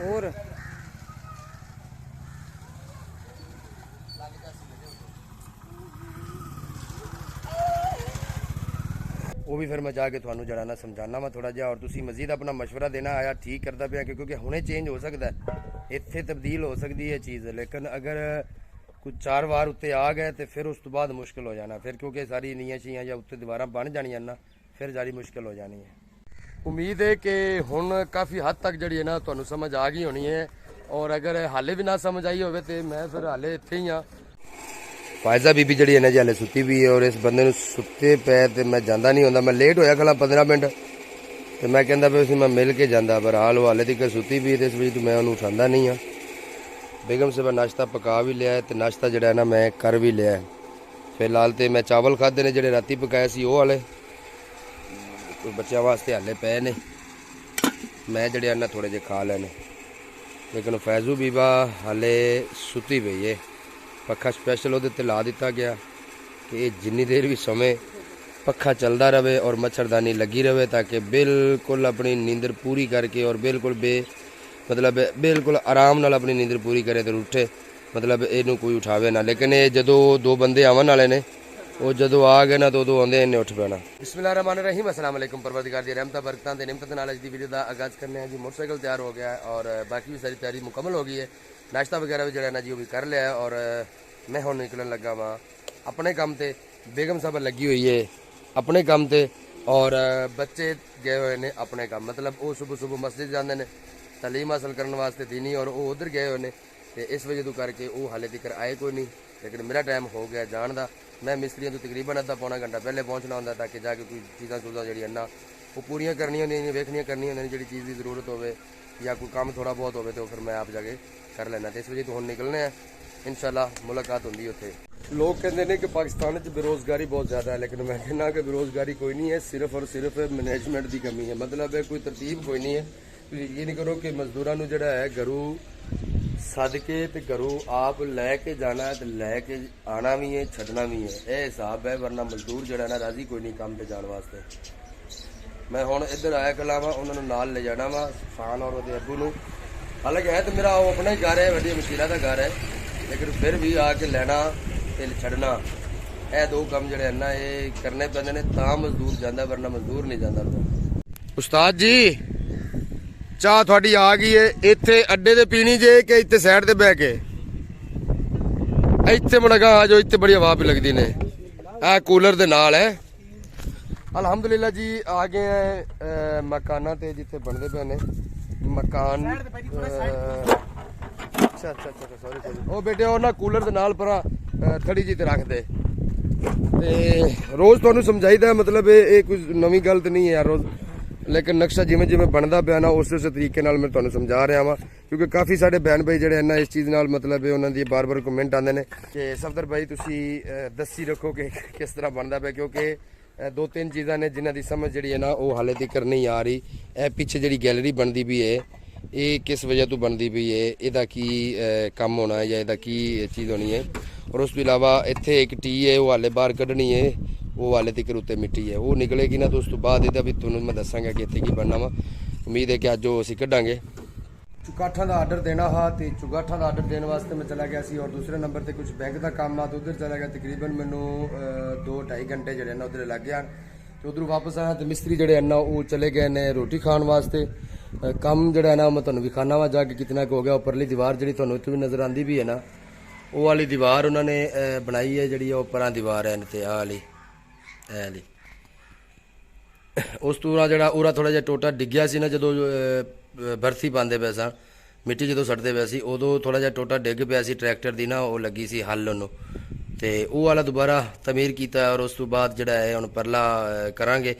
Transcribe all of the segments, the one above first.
ਹੋਰ। ਉਹ ਵੀ ਫਿਰ ਮੈਂ ਜਾ ਕੇ ਤੁਹਾਨੂੰ ਜਿਹੜਾ ਨਾ ਸਮਝਾਣਾ ਮੈਂ ਥੋੜਾ ਜਿਹਾ, ਔਰ ਤੁਸੀਂ ਮਜ਼ੀਦ ਆਪਣਾ ਮਸ਼ਵਰਾ ਦੇਣਾ ਆਇਆ ਠੀਕ ਕਰਦਾ ਪਿਆ, ਕਿਉਂਕਿ ਹੁਣੇ ਚੇਂਜ ਹੋ ਸਕਦਾ ਇੱਥੇ ਤਬਦੀਲ ਹੋ ਸਕਦੀ ਹੈ ਚੀਜ਼, ਲੇਕਿਨ ਅਗਰ ਕੁਝ ਚਾਰ ਵਾਰ ਉੱਤੇ ਆ ਗਏ ਤੇ ਫਿਰ ਉਸ ਤੋਂ ਬਾਅਦ ਮੁਸ਼ਕਲ ਹੋ ਜਾਣਾ, ਫਿਰ ਕਿਉਂਕਿ ਸਾਰੀ ਨੀਆਂ ਛੀਆਂ ਜਾਂ ਉੱਤੇ ਦੁਬਾਰਾ ਬਣ ਜਾਣੀਆਂ ਨਾ, ਫਿਰ ਜਾਰੀ ਮੁਸ਼ਕਲ ਹੋ ਜਾਣੀ ਹੈ। ਉਮੀਦ ਹੈ ਕਿ ਹੁਣ ਕਾਫੀ ਹੱਦ ਤੱਕ ਜਿਹੜੀ ਹੈ ਨਾ ਤੁਹਾਨੂੰ ਸਮਝ ਆ ਗਈ ਹੋਣੀ ਹੈ ਔਰ ਅਗਰ ਹਾਲੇ ਵੀ ਨਾ ਸਮਝ ਆਈ ਹੋਵੇ ਤੇ ਮੈਂ ਫਿਰ ਹਾਲੇ ਇੱਥੇ ਹੀ ਆ ਫਾਇਜ਼ਾ ਬੀਬੀ ਜਿਹੜੀ ਹੈ ਨਾ ਜੀ ਹਾਲੇ ਸੁੱਤੀ ਵੀ ਹੈ ਔਰ ਇਸ ਬੰਦੇ ਨੂੰ ਸੁੱਤੇ ਪਏ ਤੇ ਮੈਂ ਜਾਂਦਾ ਨਹੀਂ ਹੁੰਦਾ। ਮੈਂ ਲੇਟ ਹੋਇਆ ਖਲਾ 15 ਮਿੰਟ ਤੇ ਮੈਂ ਕਹਿੰਦਾ ਵੀ ਸੀ ਮੈਂ ਮਿਲ ਕੇ ਜਾਂਦਾ, ਪਰ ਹਾਲ ਉਹ ਹਾਲੇ ਤੱਕ ਸੁੱਤੀ ਵੀ ਹੈ ਤੇ ਇਸ ਵਜ੍ਹਾ ਤੋਂ ਮੈਂ ਉਹਨੂੰ ਉਠਾਉਂਦਾ ਨਹੀਂ ਆ ਬੇਗਮ ਸਾਹਿਬ, ਨਾਸ਼ਤਾ ਪਕਾ ਵੀ ਲਿਆ ਹੈ ਤੇ ਨਾਸ਼ਤਾ ਜਿਹੜਾ ਹੈ ਨਾ ਮੈਂ ਕਰ ਵੀ ਲਿਆ ਫਿਲਹਾਲ ਤੇ ਮੈਂ ਚਾਵਲ ਖਾਦੇ ਨੇ ਜਿਹੜੇ ਰਾਤੀ ਪਕਾਏ ਸੀ, ਉਹ ਵਾਲੇ। ਕੋਈ ਬੱਚਿਆਂ ਵਾਸਤੇ ਹਾਲੇ ਪਏ ਨੇ। ਮੈਂ ਜਿਹੜੇ ਹਨ ਥੋੜੇ ਜਿਹੇ ਖਾ ਲੈਣੇ ਲੇਕਿਨ ਫੈਜ਼ੂ ਬੀਬਾ ਹਾਲੇ ਸੁੱਤੀ ਪਈ ਏ। ਪੱਖਾ ਸਪੈਸ਼ਲ ਉਹਦੇ ਤੇ ਲਾ ਦਿੱਤਾ ਗਿਆ ਕਿ ਇਹ ਜਿੰਨੀ ਦੇਰ ਵੀ ਸਮੇਂ ਪੱਖਾ ਚੱਲਦਾ ਰਵੇ ਔਰ ਮੱਛਰਦਾਨੀ ਲੱਗੀ ਰਵੇ ਤਾਂ ਕਿ ਬਿਲਕੁਲ ਆਪਣੀ ਨੀਂਦਰ ਪੂਰੀ ਕਰਕੇ ਔਰ ਬਿਲਕੁਲ ਬੇ ਮਤਲਬ ਬਿਲਕੁਲ ਆਰਾਮ ਨਾਲ ਆਪਣੀ ਨੀਂਦਰ ਪੂਰੀ ਕਰੇ ਤੇ ਉੱਠੇ। ਮਤਲਬ ਇਹਨੂੰ ਕੋਈ ਉਠਾਵੇ ਨਾ। ਲੇਕਿਨ ਇਹ ਜਦੋਂ ਦੋ ਬੰਦੇ ਆਵਣ ਵਾਲੇ ਨੇ ਉਹ ਜਦੋਂ ਆ ਗਏ ਨਾ ਤਾਂ ਉਦੋਂ ਆਉਂਦੇ ਇਹਨੇ ਉੱਠ ਪੈਣਾ। ਬਿਸਮਿਲ੍ਲਾਹਿਰਰਹਿਮਾਨਿਰਰਹੀਮ ਅਸਲਾਮ ਅਲੈਕੁਮ ਪਰਵਰਦੀਗਾਰ ਦੀ ਰਹਿਮਤਾਂ, ਬਰਕਤਾਂ ਦੇ ਨਿਮਤਾਂ ਦੇ ਅੱਜ ਦੀ ਵੀਡੀਓ ਦਾ ਆਗਾਜ਼ ਕਰਨੇ ਆ ਜੀ। ਮੋਟਰਸਾਈਕਲ ਤਿਆਰ ਹੋ ਗਿਆ ਹੈ ਔਰ ਬਾਕੀ ਵੀ ਸਾਰੀ ਤਿਆਰੀ ਮੁਕੰਮਲ ਹੋ ਗਈ ਹੈ। ਨਾਸ਼ਤਾ ਵਗੈਰਾ ਵੀ ਜਿਹੜਾ ਨਾ ਜੀ ਉਹ ਵੀ ਕਰ ਲਿਆ ਹੈ ਔਰ ਮੈਂ ਹੁਣ ਨਿਕਲਣ ਲੱਗਾ ਵਾਂ ਆਪਣੇ ਕੰਮ ਤੇ। ਬੇਗਮ ਸਾਹਿਬ ਲੱਗੀ ਹੋਈ ਹੈ ਆਪਣੇ ਕੰਮ ਤੇ ਔਰ ਬੱਚੇ ਗਏ ਹੋਏ ਨੇ ਆਪਣੇ ਕੰਮ। ਮਤਲਬ ਉਹ ਸਵੇਰ ਸਵੇਰ ਮਸਜਿਦ ਜਾਂਦੇ ਨੇ, ਤਾਲੀਮ ਹਾਸਲ ਕਰਨ ਵਾਸਤੇ ਦੀਨੀ ਔਰ ਉਹ ਉਧਰ ਗਏ ਹੋਏ ਨੇ। ਤੇ ਇਸ ਵਜ੍ਹਾ ਤੋਂ ਕਰਕੇ ਉਹ ਹਾਲੇ ਤੱਕ ਆਏ ਕੋਈ ਨਹੀਂ। ਲੇਕਿਨ ਮੇਰਾ ਟਾਈਮ ਹੋ ਗਿਆ ਜਾਣ ਦਾ। ਮੈਂ ਮਿਸਤਰੀਆਂ ਤੋਂ ਤਕਰੀਬਨ ਅੱਧਾ ਪੌਣਾ ਘੰਟਾ ਪਹਿਲੇ ਪਹੁੰਚਣਾ ਹੁੰਦਾ ਤਾਂ ਕਿ ਜਾ ਕੇ ਕੋਈ ਚੀਜ਼ਾਂ ਚੂਜ਼ਾਂ ਜਿਹੜੀਆਂ ਨਾ, ਉਹ ਪੂਰੀਆਂ ਕਰਨੀਆਂ ਹੁੰਦੀਆਂ ਨੇ, ਵੇਖਣੀਆਂ ਕਰਨੀਆਂ ਹੁੰਦੀਆਂ ਨੇ, ਜਿਹੜੀ ਚੀਜ਼ ਦੀ ਜ਼ਰੂਰਤ ਹੋਵੇ ਜਾਂ ਕੋਈ ਕੰਮ ਥੋੜਾ ਬਹੁਤ ਹੋਵੇ ਤੇ ਉਹ ਫਿਰ ਮੈਂ ਆਪ ਜਾ ਕੇ ਕਰ ਲੈਣਾ ਤੇ ਇਸ ਵਜੇ ਤੋਂ ਹੁਣ ਨਿਕਲਨੇ ਆ। ਇਨਸ਼ਾਅੱਲਾ ਮੁਲਾਕਾਤ ਹੁੰਦੀ ਉੱਥੇ। ਲੋਕ ਕਹਿੰਦੇ ਨੇ ਕਿ ਪਾਕਿਸਤਾਨ ਵਿੱਚ ਬੇਰੋਜ਼ਗਾਰੀ ਬਹੁਤ ਜ਼ਿਆਦਾ ਹੈ, ਲੇਕਿਨ ਮੈਂ ਕਹਿੰਦਾ ਕਿ ਬੇਰੋਜ਼ਗਾਰੀ ਕੋਈ ਨਹੀਂ ਹੈ, ਸਿਰਫ ਔਰ ਸਿਰਫ ਮੈਨੇਜਮੈਂਟ ਦੀ ਕਮੀ ਹੈ। ਮਤਲਬ ਹੈ ਕੋਈ ਤਰਤੀਬ ਕੋਈ ਨਹੀਂ ਹੈ। ਤੁਸੀਂ ਇਹ ਨਹੀਂ ਕਰੋ ਕਿ ਮਜ਼ਦੂਰਾਂ ਨੂੰ ਜਿਹੜਾ ਹੈ ਘਰੋਂ ਸੱਦ ਤੇ ਘਰੋਂ ਆਪ ਲੈ ਕੇ ਜਾਣਾ ਤੇ ਲੈ ਕੇ ਆਣਾ ਵੀ ਹੈ, ਛੱਡਣਾ ਵੀ ਹੈ। ਇਹ ਹਿਸਾਬ ਹੈ, ਵਰਨਾ ਮਜ਼ਦੂਰ ਜਿਹੜਾ ਨਾ ਰਾਜ਼ੀ ਕੋਈ ਨਹੀਂ ਕੰਮ ਤੇ ਜਾਣ ਵਾਸਤੇ। ਮੈਂ ਹੁਣ ਇੱਧਰ ਆਇਆ ਕਲਾਵਾ ਉਹਨਾਂ ਨੂੰ ਨਾਲ ਲੈ ਜਾਣਾ ਵਾ ਖਾਨ ਔਰ ਉਹਦੇ ਅੱਬੂ ਨੂੰ। ਹਾਲਾਂਕਿ ਹੈ ਤੇ ਮੇਰਾ ਉਹ ਆਪਣਾ ਹੀ ਘਰ ਹੈ ਵੱਡੀ ਮਸ਼ੀਲਾ ਦਾ ਘਰ ਹੈ, ਲੇਕਿਨ ਫਿਰ ਵੀ ਆ ਕੇ ਲੈਣਾ ਤੇ ਛੱਡਣਾ। ਇਹ ਦੋ ਕੰਮ ਜਿਹੜੇ ਹਨ ਨਾ, ਇਹ ਕਰਨੇ ਪੈਂਦੇ ਨੇ, ਤਾਂ ਮਜ਼ਦੂਰ ਜਾਂਦਾ, ਵਰਨਾ ਮਜ਼ਦੂਰ ਨਹੀਂ ਜਾਂਦਾ। ਉਸਤਾਦ ਜੀ! ਚਾਹ ਤੁਹਾਡੀ ਆ ਗਈ ਏ ਇੱਥੇ ਅੱਡੇ ਤੇ ਪੀਣੀ ਜੇ ਕਿ ਇੱਥੇ ਸਾਈਡ ਤੇ ਬਹਿ ਕੇ? ਇੱਥੇ ਮਣਗਾ ਆ ਜੋ ਇੱਥੇ ਬੜੀ ਹਵਾ ਵੀ ਲੱਗਦੀ ਨੇ। ਆ ਕੂਲਰ ਦੇ ਨਾਲ ਹੈ ਅਲਹਮਦੁਲਿਲਾ ਜੀ ਆ ਗਏ ਆ ਅਹ, ਮਕਾਨਾਂ ਤੇ ਜਿੱਥੇ ਬਣਦੇ ਪਏ ਨੇ। ਮਕਾਨ ਅੱਛਾ ਅੱਛਾ ਅੱਛਾ ਸੌਰੀ ਸੌਰੀ ਉਹ ਬੇਟੇ ਉਹ ਨਾ ਕੂਲਰ ਦੇ ਨਾਲ ਪਰਾਂ ਥੜੀ ਜੀ ਤੇ ਰੱਖ ਦੇ ਤੇ ਰੋਜ਼ ਤੁਹਾਨੂੰ ਸਮਝਾਈਦਾ ਮਤਲਬ ਇਹ ਇਹ ਕੋਈ ਨਵੀਂ ਗੱਲ ਤੇ ਨਹੀਂ ਹੈ ਯਾਰ ਰੋਜ਼ ਲੇਕਿਨ ਨਕਸ਼ਾ ਜਿਵੇਂ ਜਿਵੇਂ ਬਣਦਾ ਪਿਆ ਨਾ, ਉਸੇ ਉਸੇ ਤਰੀਕੇ ਨਾਲ ਮੈਂ ਤੁਹਾਨੂੰ ਸਮਝਾ ਰਿਹਾ ਵਾਂ, ਕਿਉਂਕਿ ਕਾਫੀ ਸਾਡੇ ਬੈਨ ਭਾਈ ਜਿਹੜੇ ਹਨ ਨਾ ਇਸ ਚੀਜ਼ ਨਾਲ ਮਤਲਬ ਇਹ ਉਹਨਾਂ ਦੀ ਬਾਰ-ਬਾਰ ਕਮੈਂਟ ਆਉਂਦੇ ਨੇ। ਕਿ ਸਫਦਰ ਭਾਈ, ਤੁਸੀਂ ਦੱਸੀ ਰੱਖੋ ਕਿ ਕਿਸ ਤਰ੍ਹਾਂ ਬਣਦਾ ਪਿਆ, ਕਿਉਂਕਿ ਦੋ ਤਿੰਨ ਚੀਜ਼ਾਂ ਨੇ ਜਿਨ੍ਹਾਂ ਦੀ ਸਮਝ ਜਿਹੜੀ ਹੈ ਨਾ, ਉਹ ਹਾਲੇ ਤੱਕ ਨਹੀਂ ਆ ਰਹੀ। ਇਹ ਪਿੱਛੇ ਜਿਹੜੀ ਗੈਲਰੀ ਬਣਦੀ ਵੀ ਹੈ, ਇਹ ਕਿਸ ਵਜ੍ਹਾ ਤੋਂ ਬਣਦੀ ਪਈ ਹੈ, ਇਹਦਾ ਕੀ ਕੰਮ ਹੋਣਾ ਹੈ ਜਾਂ ਇਹਦਾ ਕੀ ਚੀਜ਼ ਹੋਣੀ ਹੈ। ਔਰ ਉਸ ਤੋਂ ਇਲਾਵਾ ਇੱਥੇ ਇੱਕ ਟੀ ਹੈ, ਉਹ ਹਾਲੇ ਬਾਹਰ ਕੱਢਣੀ ਹੈ। ਉਹ ਹਾਲੇ ਤੱਕ ਉੱਤੇ ਮਿੱਟੀ ਹੈ। ਉਹ ਨਿਕਲੇਗੀ ਨਾ ਤਾਂ ਉਸ ਤੋਂ ਬਾਅਦ ਇਹਦਾ ਵੀ ਤੁਹਾਨੂੰ ਮੈਂ ਦੱਸਾਂਗਾ ਕਿ ਇੱਥੇ ਕੀ ਬਣਨਾ ਵਾ। ਉਮੀਦ ਹੈ ਕਿ ਅੱਜ ਉਹ ਅਸੀਂ ਕੱਢਾਂਗੇ। ਚੁਗਾਠਾਂ ਦਾ ਆਰਡਰ ਦੇਣਾ ਹਾ ਤੇ ਚੁਗਾਠਾਂ ਦਾ ਆਰਡਰ ਦੇਣ ਵਾਸਤੇ ਮੈਂ ਚਲਾ ਗਿਆ ਸੀ ਔਰ ਦੂਸਰੇ ਨੰਬਰ ਤੇ ਕੁਝ ਬੈਂਕ ਦਾ ਕੰਮ ਆ ਤੇ ਉਧਰ ਚਲਾ ਗਿਆ। ਤਕਰੀਬਨ ਮੈਨੂੰ 2.5 ਘੰਟੇ ਜਿਹੜੇ ਨੇ ਉਧਰ ਲੱਗ ਗਿਆ। ਤੇ ਉਧਰੋਂ ਵਾਪਸ ਆਇਆ ਤੇ ਮਿਸਤਰੀ ਜਿਹੜੇ ਹਨ ਨਾ, ਉਹ ਚਲੇ ਗਏ ਨੇ ਰੋਟੀ ਖਾਣ ਵਾਸਤੇ। ਕੰਮ ਜਿਹੜਾ ਹੈ ਨਾ ਉਹ ਮੈਂ ਤੁਹਾਨੂੰ ਵਿਖਾਣਾ ਵਾ, ਜਾ ਕੇ ਕਿਤਨਾ ਕੁ ਹੋ ਗਿਆ। ਉੱਪਰਲੀ ਦੀਵਾਰ ਜਿਹੜੀ ਤੁਹਾਨੂੰ ਇੱਥੇ ਵੀ ਨਜ਼ਰ ਆਂਦੀ ਵੀ ਹੈ ਨਾ, ਉਹ ਵਾਲੀ ਦੀਵਾਰ ਉਹਨਾਂ ਨੇ ਬਣਾਈ ਹੈ ਜਿਹੜੀ ਉਹ ਪਰਾਂ ਦੀਵਾਰ ਹੈ ਤੇ ਆਹ ਵਾਲੀ। ਇਹ ਵਾਲੀ ਉਸ ਤੋਂ ਉਰਾ ਜਿਹੜਾ ਉਰਾ ਥੋੜਾ ਜਿਹਾ ਟੋਟਾ ਡਿੱਗਿਆ ਸੀ ਨਾ ਜਦੋਂ ਬਰਸੀ ਪਾਉਂਦੇ ਪਏ ਸਾਂ, ਮਿੱਟੀ ਜਦੋਂ ਸੜਦੇ ਪਏ ਸੀ, ਉਦੋਂ ਥੋੜਾ ਜਿਹਾ ਟੋਟਾ ਡਿੱਗ ਪਿਆ ਸੀ, ਟਰੈਕਟਰ ਦੀ ਨਾ ਉਹ ਲੱਗੀ ਸੀ ਹੱਲ ਉਹਨੂੰ। ਤੇ ਉਹ ਵਾਲਾ ਦੁਬਾਰਾ ਤਮੀਰ ਕੀਤਾ ਔਰ ਉਸ ਤੋਂ ਬਾਅਦ ਜਿਹੜਾ ਹੈ ਹੁਣ ਪਰਲਾ ਕਰਾਂਗੇ।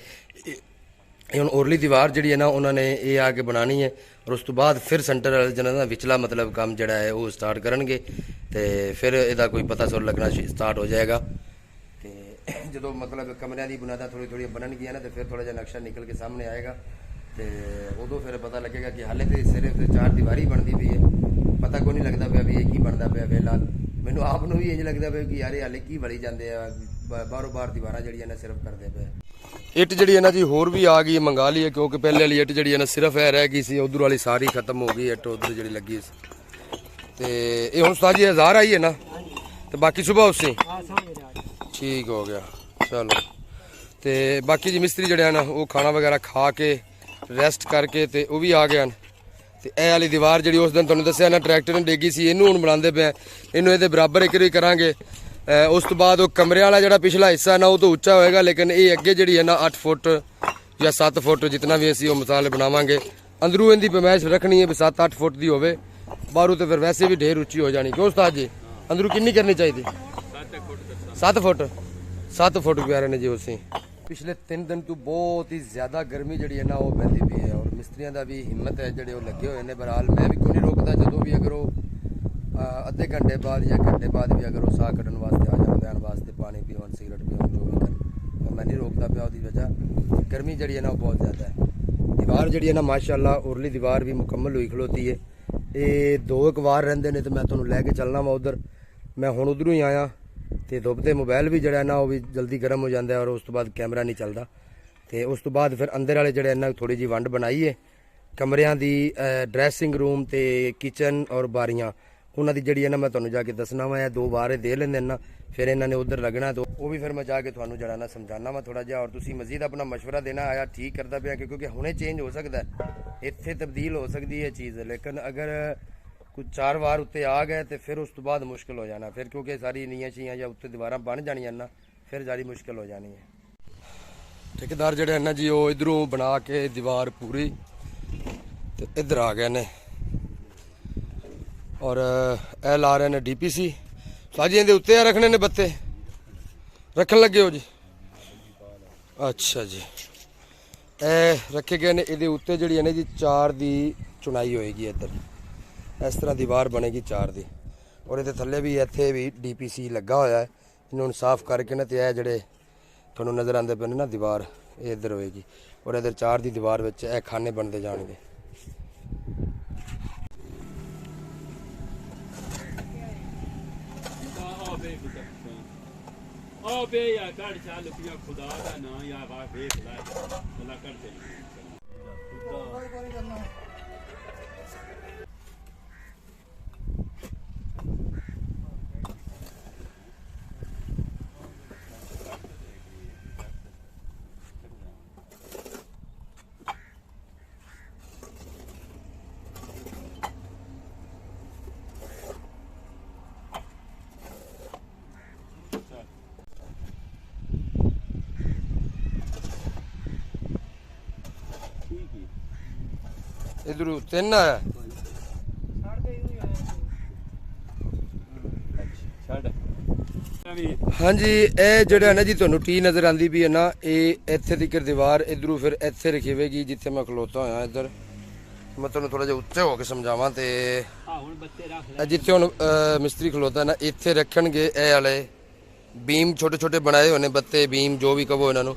ਇਹ ਹੁਣ ਔਰਲੀ ਦੀਵਾਰ ਜਿਹੜੀ ਹੈ ਨਾ, ਉਹਨਾਂ ਨੇ ਇਹ ਆ ਕੇ ਬਣਾਣੀ ਹੈ ਔਰ ਉਸ ਤੋਂ ਬਾਅਦ ਫਿਰ ਸੈਂਟਰ ਵਾਲੇ ਜਿਹਨਾਂ ਦਾ ਵਿਚਲਾ ਮਤਲਬ ਕੰਮ ਜਿਹੜਾ ਹੈ, ਉਹ ਸਟਾਰਟ ਕਰਨਗੇ। ਤੇ ਫਿਰ ਇਹਦਾ ਕੋਈ ਪਤਾ ਸੁਰ ਲੱਗਣਾ ਸਟਾਰਟ ਹੋ ਜਾਏਗਾ। ਜਦੋਂ ਮਤਲਬ ਕਮਰਿਆਂ ਦੀ ਬੁਨਿਆਦਾਂ ਥੋੜੀ ਥੋੜੀ ਬਣਨਗੀਆਂ ਨਾ ਤੇ ਫਿਰ ਥੋੜਾ ਜਿਹਾ ਨਕਸ਼ਾ ਨਿਕਲ ਕੇ ਸਾਹਮਣੇ ਆਏਗਾ। ਤੇ ਉਦੋਂ ਫਿਰ ਪਤਾ ਲੱਗੇਗਾ ਕਿ ਹਾਲੇ ਤੇ ਸਿਰਫ ਚਾਰ ਦੀਵਾਰੀ ਬਣਦੀ ਪਈ ਹੈ। ਪਤਾ ਕੋਈ ਨਹੀਂ ਲੱਗਦਾ ਪਿਆ ਵੀ ਇਹ ਕੀ ਬਣਦਾ ਪਿਆ ਫਿਲਹਾਲ ਮੈਨੂੰ ਆਪ ਨੂੰ ਵੀ ਇੰਜ ਲੱਗਦਾ ਪਿਆ ਕਿ ਯਾਰ ਹਾਲੇ ਕੀ ਵੜੀ ਜਾਂਦੇ ਆ। ਬਾਹਰੋਂ ਬਾਰ ਦੀਵਾਰਾਂ ਜਿਹੜੀਆਂ ਨੇ ਸਿਰਫ ਕਰਦੇ ਪਏ ਇੱਟ ਜਿਹੜੀ ਹੈ ਨਾ ਹੋਰ ਵੀ ਆ ਗਈ ਮੰਗਾ ਲਈ ਹੈ ਕਿਉਂਕਿ ਪਹਿਲੇ ਵਾਲੀ ਇੱਟ ਜਿਹੜੀ ਹੈ ਸਿਰਫ ਇਹ ਰਹਿ ਗਈ ਸੀ ਉਧਰ ਵਾਲੀ ਸਾਰੀ ਖਤਮ ਹੋ ਗਈ ਇੱਟ ਉਧਰ ਜਿਹੜੀ ਲੱਗੀ ਸੀ। ਤੇ ਇਹ ਹੁਣ ਸਾਜੀ ਹਜ਼ਾਰ ਆਈ ਹੈ ਨਾ? ਤੇ ਬਾਕੀ ਸਵੇਰ ਉਸੇ ਹਾਂ। ਸਮਝ ਠੀਕ ਹੋ ਗਿਆ। ਚਲੋ। ਤੇ ਬਾਕੀ ਜੀ ਮਿਸਤਰੀ ਜਿਹੜੇ ਹਨ, ਉਹ ਖਾਣਾ ਵਗੈਰਾ ਖਾ ਕੇ ਰੈਸਟ ਕਰਕੇ ਤੇ ਉਹ ਵੀ ਆ ਗਏ ਹਨ। ਤੇ ਇਹ ਵਾਲੀ ਦੀਵਾਰ ਜਿਹੜੀ ਉਸ ਦਿਨ ਤੁਹਾਨੂੰ ਦੱਸਿਆ ਨਾ, ਟਰੈਕਟਰ ਨੇ ਡੇਗੀ ਸੀ, ਇਹਨੂੰ ਹੁਣ ਬਣਾਉਂਦੇ ਪਏ ਇਹਨੂੰ ਇਹਦੇ ਬਰਾਬਰ ਇੱਕ ਵਾਰੀ ਕਰਾਂਗੇ। ਉਸ ਤੋਂ ਬਾਅਦ ਉਹ ਕਮਰੇ ਵਾਲਾ ਜਿਹੜਾ ਪਿਛਲਾ ਹਿੱਸਾ ਨਾ, ਉਹ ਤਾਂ ਉੱਚਾ ਹੋਏਗਾ, ਲੇਕਿਨ ਇਹ ਅੱਗੇ ਜਿਹੜੀ ਹੈ ਨਾ 8 ਫੁੱਟ ਜਾਂ 7 ਫੁੱਟ ਜਿੰਨਾ ਵੀ ਅਸੀਂ ਉਹ ਮਸਾਲੇ ਬਣਾਵਾਂਗੇ। ਅੰਦਰੋਂ ਇਹਦੀ ਪਮੈਸ਼ ਰੱਖਣੀ ਹੈ ਵੀ 7-8 ਫੁੱਟ ਦੀ ਹੋਵੇ। ਬਾਹਰੋਂ ਤੇ ਫਿਰ ਵੈਸੇ ਵੀ ਢੇਰ ਉੱਚੀ ਹੋ ਜਾਣੀ। ਕਿਉਂ ਉਸਤਾਦ ਜੀ? ਅੰਦਰੋਂ ਕਿੰਨੀ ਕਰਨੀ ਚਾਹੀਦੀ? 7 ਫੁੱਟ 7 ਫੁੱਟ ਪਿਆਰੇ ਨੇ ਜੀ ਉਸੇ। ਪਿਛਲੇ 3 ਦਿਨ ਤੋਂ ਬਹੁਤ ਹੀ ਜ਼ਿਆਦਾ ਗਰਮੀ ਜਿਹੜੀ ਹੈ ਨਾ ਉਹ ਪੈਂਦੀ ਪਈ ਹੈ ਔਰ ਮਿਸਤਰੀਆਂ ਦਾ ਵੀ ਹਿੰਮਤ ਹੈ ਜਿਹੜੇ ਉਹ ਲੱਗੇ ਹੋਏ ਨੇ। ਬਹਰਾਲ ਮੈਂ ਵੀ ਕੋਈ ਨਹੀਂ ਰੋਕਦਾ ਜਦੋਂ ਵੀ ਅਗਰ ਉਹ ਅੱਧੇ ਘੰਟੇ ਬਾਅਦ ਜਾਂ ਘੰਟੇ ਬਾਅਦ ਵੀ ਅਗਰ ਉਹ ਸਾਹ ਕੱਢਣ ਵਾਸਤੇ ਆ ਜਾਣ ਪੈਣ ਵਾਸਤੇ ਪਾਣੀ ਪੀਣ ਸਿਗਰਟ ਪੀਵਣ ਜੋ ਵੀ ਕਰਨ ਮੈਂ ਨਹੀਂ ਰੋਕਦਾ ਪਿਆ ਉਹਦੀ ਵਜ੍ਹਾ। ਗਰਮੀ ਜਿਹੜੀ ਹੈ ਨਾ ਉਹ ਬਹੁਤ ਜ਼ਿਆਦਾ ਹੈ। ਦੀਵਾਰ ਜਿਹੜੀ ਹੈ ਨਾ, ਮਾਸ਼ਾਅੱਲਾ, ਉਰਲੀ ਦੀਵਾਰ ਵੀ ਮੁਕੰਮਲ ਹੋਈ, ਖਲੋਤੀ ਹੈ। ਇਹ ਦੋ ਇੱਕ ਵਾਰ ਰਹਿੰਦੇ ਨੇ ਤੇ ਮੈਂ ਤੁਹਾਨੂੰ ਲੈ ਕੇ ਚੱਲਣਾ ਵਾ ਉਧਰ। ਮੈਂ ਹੁਣ ਉਧਰੋਂ ਹੀ ਆਇਆ। ਤੇ ਧੁੱਪ ਤੇ ਮੋਬਾਈਲ ਵੀ ਜਿਹੜਾ ਹੈ ਨਾ ਉਹ ਵੀ ਜਲਦੀ ਗਰਮ ਹੋ ਜਾਂਦਾ ਹੈ ਔਰ ਉਸ ਤੋਂ ਬਾਅਦ ਕੈਮਰਾ ਨਹੀਂ ਚੱਲਦਾ ਤੇ ਉਸ ਤੋਂ ਬਾਅਦ ਫਿਰ ਅੰਦਰ ਵਾਲੇ ਜਿਹੜੇ ਇਹਨਾਂ ਥੋੜੀ ਜੀ ਵੰਡ ਬਣਾਈ ਹੈ ਕਮਰਿਆਂ ਦੀ ਡਰੈਸਿੰਗ ਰੂਮ ਤੇ ਕਿਚਨ ਔਰ ਬਾਰੀਆਂ ਉਹਨਾਂ ਦੀ ਜਿਹੜੀ ਹੈ ਨਾ ਮੈਂ ਤੁਹਾਨੂੰ ਜਾ ਕੇ ਦੱਸਣਾ ਵਾ ਇਹ ਦੋ ਵਾਰੇ ਦੇ ਲੈਂਦੇ ਨੇ ਨਾ ਫਿਰ ਇਹਨਾਂ ਨੇ ਉਧਰ ਲੱਗਣਾ ਤੇ ਉਹ ਵੀ ਫਿਰ ਮੈਂ ਜਾ ਕੇ ਤੁਹਾਨੂੰ ਜਿਹੜਾ ਨਾ ਸਮਝਾਣਾ ਵਾ ਥੋੜਾ ਜਿਹਾ ਔਰ ਤੁਸੀਂ ਮਜ਼ੀਦ ਆਪਣਾ مشورہ ਦੇਣਾ ਆਇਆ ਠੀਕ ਕਰਦਾ ਪਿਆ ਕਿ- ਕਿਉਂਕਿ ਹੁਣੇ ਚੇਂਜ ਹੋ ਸਕਦਾ ਹੈ। ਇੱਥੇ ਤਬਦੀਲ ਹੋ ਸਕਦੀ ਹੈ ਚੀਜ਼ ਲੇਕਿਨ ਅਗਰ ਕੁਝ ਚਾਰ ਵਾਰ ਉੱਤੇ ਆ ਗਏ ਤੇ ਫਿਰ ਉਸ ਤੋਂ ਬਾਅਦ ਮੁਸ਼ਕਲ ਹੋ ਜਾਣਾ। ਫਿਰ ਕਿਉਂਕਿ ਸਾਰੀ ਨੀਆਂ ਛੀਆਂ ਜਾਂ ਉੱਤੇ ਦੀਵਾਰਾਂ ਬਣ ਜਾਣੀਆਂ ਨਾ, ਫਿਰ ਜਾਰੀ ਮੁਸ਼ਕਲ ਹੋ ਜਾਣੀ ਹੈ। ਠੇਕੇਦਾਰ ਜਿਹੜੇ ਹਨ ਨਾ ਜੀ, ਉਹ ਇਧਰੋਂ ਬਣਾ ਕੇ ਦੀਵਾਰ ਪੂਰੀ ਤੇ ਇੱਧਰ ਆ ਗਏ ਨੇ। ਔਰ ਇਹ ਲਾ ਰਹੇ ਨੇ ਡੀਪੀਸੀ। ਸਾਜੀ, ਇਹਦੇ ਉੱਤੇ ਆ ਰੱਖਣੇ ਨੇ ਬੱਤੇ? ਰੱਖਣ ਲੱਗੇ ਹੋ ਜੀ? ਅੱਛਾ ਜੀ। ਇਹ ਰੱਖੇ ਗਏ ਨੇ, ਇਹਦੇ ਉੱਤੇ ਜਿਹੜੀ ਹੈ ਨਾ ਜੀ, ਚਾਰ ਦੀ ਚੁਣਾਈ ਹੋਏਗੀ ਇੱਧਰ। ਇਸ ਤਰ੍ਹਾਂ ਦੀਵਾਰ ਬਣੇਗੀ ਚਾਰ ਦੀ। ਔਰ ਇਹਦੇ ਥੱਲੇ ਵੀ ਇੱਥੇ ਵੀ ਡੀਪੀਸੀ ਲੱਗਾ ਹੋਇਆ ਹੈ। ਇਹਨੂੰ ਹੁਣ ਸਾਫ਼ ਕਰਕੇ ਨਾ ਤੇ ਇਹ ਜਿਹੜੇ ਤੁਹਾਨੂੰ ਨਜ਼ਰ ਆਉਂਦੇ ਪਏ ਨੇ ਨਾ ਦੀਵਾਰ ਇਹ ਇੱਧਰ ਹੋਏਗੀ। ਔਰ ਇੱਧਰ ਚਾਰ ਦੀ ਦੀਵਾਰ ਵਿੱਚ ਇਹ ਖਾਨੇ ਬਣਦੇ ਜਾਣਗੇ। ਆ ਬੇ ਯਾ ਕੱਢ ਚਾ ਲੁਕਿਆ ਖੁਦਾ ਦਾ ਨਾਂ ਯਾ ਵਾ ਵੇਖ ਲੈ। ਅੱਲਾ ਕੱਢ ਹੀ ਇਧਰ ਤਿੰਨ ਆਇਆ ਹਾਂਜੀ, ਇਹ ਜਿਹੜਾ ਨਾ ਜੀ ਤੁਹਾਨੂੰ ਟੀ ਨਜ਼ਰ ਆਂਦੀ ਵੀ ਹੈ ਨਾ, ਇਹ ਇੱਥੇ ਦੀ ਦੀਵਾਰ ਇਧਰੋਂ ਫਿਰ ਇੱਥੇ ਰਖੇਵੇਗੀ, ਜਿੱਥੇ ਮੈਂ ਖਲੋਤਾ ਹੋਇਆ ਇੱਧਰ। ਮੈਂ ਤੁਹਾਨੂੰ ਥੋੜਾ ਜਿਹਾ ਉੱਚੇ ਹੋ ਕੇ ਸਮਝਾਵਾਂ ਤੇ ਆ ਹੁਣ ਬੱਚੇ ਰੱਖ ਜਿੱਥੇ ਹੁਣ ਮਿਸਤਰੀ ਖਲੋਤਾ ਨਾ, ਇੱਥੇ ਰੱਖਣਗੇ ਇਹ ਵਾਲੇ। ਬੀਮ ਛੋਟੇ ਛੋਟੇ ਬਣਾਏ ਹੋਏ ਬੱਤੇ, ਬੀਮ, ਜੋ ਵੀ ਕਹੋ ਇਹਨਾਂ ਨੂੰ।